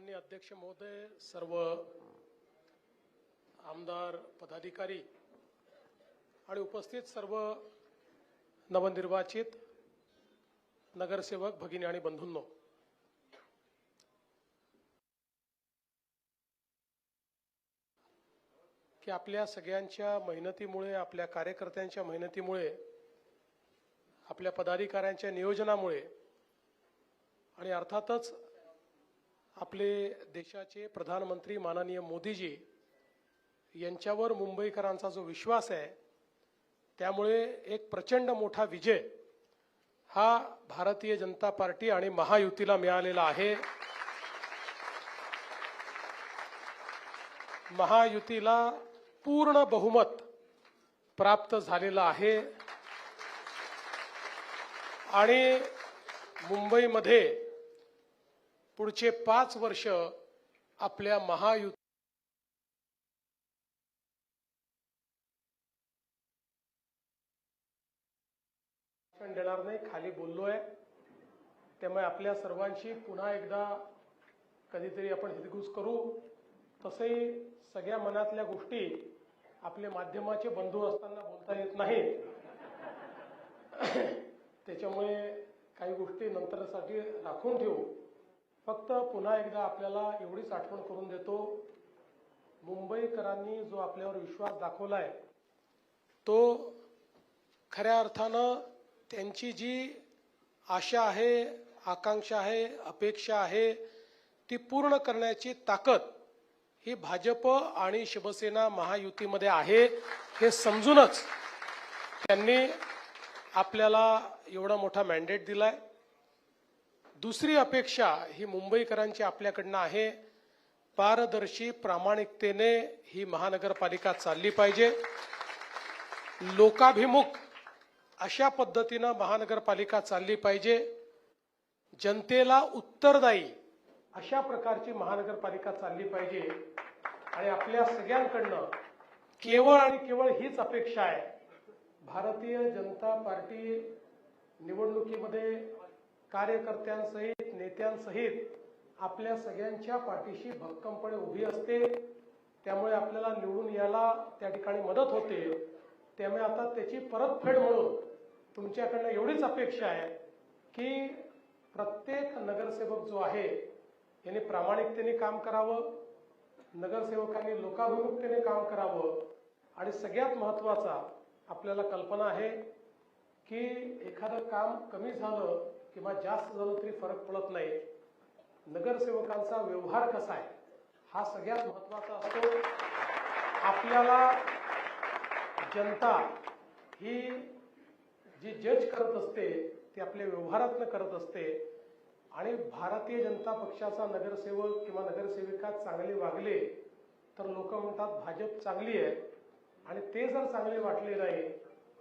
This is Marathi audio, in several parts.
माननीय अध्यक्ष महोदय सर्व आमदार पदाधिकारी आणि उपस्थित सर्व नवनिर्वाचित नगरसेवक भगिनी आणि बंधूंनो की आपल्या सगळ्यांच्या मेहनतीमुळे आपल्या कार्यकर्त्यांच्या मेहनतीमुळे आपल्या पदाधिकाऱ्यांच्या नियोजनामुळे आणि अर्थातच आपले देशाचे प्रधानमंत्री माननीय मोदीजी यांच्यावर मुंबईकरांचा जो विश्वास आहे त्यामुळे एक प्रचंड मोठा विजय हा भारतीय जनता पार्टी आणि महायुतीला मिळालेला आहे. महायुतीला पूर्ण बहुमत प्राप्त झालेलं आहे. आणि मुंबईमध्ये पुढचे पाच वर्ष आपल्या महायुती देणार नाही खाली बोललोय. त्यामुळे आपल्या सर्वांशी पुन्हा एकदा कधीतरी आपण हितगुज करू. तसंही सगळ्या मनातल्या गोष्टी आपले माध्यमाचे बंधू असताना बोलता येत नाही त्याच्यामुळे काही गोष्टी नंतरसाठी राखून ठेवू. फक्त पुन्हा एकदा आपल्याला एवढीच आठवण करून देतो मुंबईकरांनी जो आपल्यावर विश्वास दाखवलाय तो खऱ्या अर्थानं त्यांची जी आशा आहे आकांक्षा आहे अपेक्षा आहे ती पूर्ण करण्याची ताकद ही भाजप आणि शिवसेना महायुतीमध्ये आहे हे समजूनच त्यांनी आपल्याला एवढा मोठा मॅन्डेट दिलाय. दुसरी अपेक्षा ही मुंबईकरांची आपल्याकडनं आहे. पारदर्शी प्रामाणिकतेने ही महानगरपालिका चालली पाहिजे. लोकाभिमुख अशा पद्धतीनं महानगरपालिका चालली पाहिजे. जनतेला उत्तरदायी अशा प्रकारची महानगरपालिका चालली पाहिजे. आणि आपल्या सगळ्यांकडनं केवळ आणि केवळ हीच अपेक्षा आहे. भारतीय जनता पार्टी निवडणुकीमध्ये कार्यकर्त्यांसहित नेत्यांसहित आपल्या सगळ्यांच्या पाठीशी भक्कमपणे उभी असते. त्यामुळे आपल्याला निवडून यायला त्या ठिकाणी मदत होते. त्यामुळे आता त्याची परतफेड म्हणून तुमच्याकडनं एवढीच अपेक्षा आहे की प्रत्येक नगरसेवक जो आहे यांनी प्रामाणिकतेने काम करावं नगरसेवकांनी लोकाभिमुखतेने काम करावं आणि सगळ्यात महत्त्वाचा आपल्याला कल्पना आहे की एखादं काम कमी झालं किंवा जास्त झालं तरी फरक पडत नाही. नगरसेवकांचा व्यवहार कसा आहे हा सगळ्यात महत्त्वाचा असतो. आपल्याला जनता ही जी जज करत असते ती आपल्या व्यवहारातनं करत असते. आणि भारतीय जनता पक्षाचा नगरसेवक किंवा नगरसेविका चांगले वागले तर लोक म्हणतात भाजप चांगली आहे. आणि ते जर चांगले वाटले नाही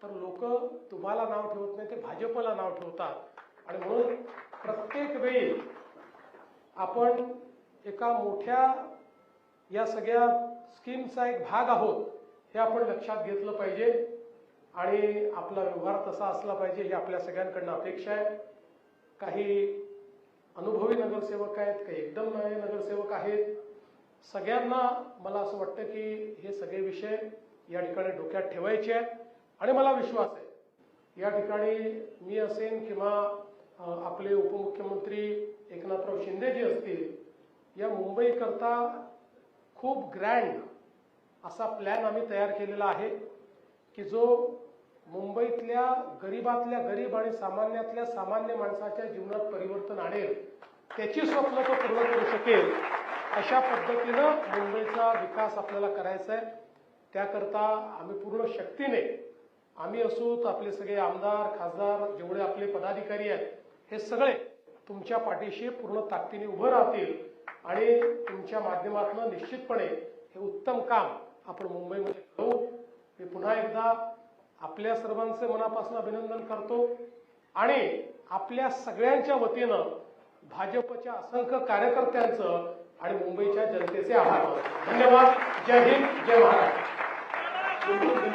तर लोक तुम्हाला नाव ठेवत नाही ते भाजपला नाव ठेवतात. आणि म्हणून प्रत्येक वेळी आपण एका मोठ्या या सगळ्या स्कीमचा एक भाग आहोत हे आपण लक्षात घेतलं पाहिजे. आणि आपला व्यवहार तसा असला पाहिजे ही आपल्या सगळ्यांकडनं अपेक्षा आहे. काही अनुभवी नगरसेवक आहेत काही एकदम नवे नगरसेवक आहेत. सगळ्यांना मला असं वाटतं की हे सगळे विषय या ठिकाणी डोक्यात ठेवायचे आहेत. आणि मला विश्वास आहे या ठिकाणी मी असेन किंवा आपले उपमुख्यमंत्री एकनाथराव शिंदे जे असतील या मुंबईकरता खूप ग्रँड असा प्लॅन आम्ही तयार केलेला आहे की जो मुंबईतल्या गरीबातल्या गरीब आणि सामान्यातल्या सामान्य माणसाच्या जीवनात परिवर्तन आणेल त्याची स्वप्न तो पूर्ण करू शकेल अशा पद्धतीनं मुंबईचा विकास आपल्याला करायचा आहे. त्याकरता आम्ही पूर्ण शक्तीने आम्ही असू तर आपले सगळे आमदार खासदार जेवढे आपले पदाधिकारी आहेत हे सगळे तुमच्या पाठीशी पूर्ण ताकदीने उभं राहतील आणि तुमच्या माध्यमातून निश्चितपणे हे उत्तम काम आपण मुंबईमध्ये करू. मी पुन्हा एकदा आपल्या सर्वांचे मनापासून अभिनंदन करतो. आणि आपल्या सगळ्यांच्या वतीनं भाजपच्या असंख्य कार्यकर्त्यांचं आणि मुंबईच्या जनतेचे आभार धन्यवाद. जय हिंद. जय महाराष्ट्र.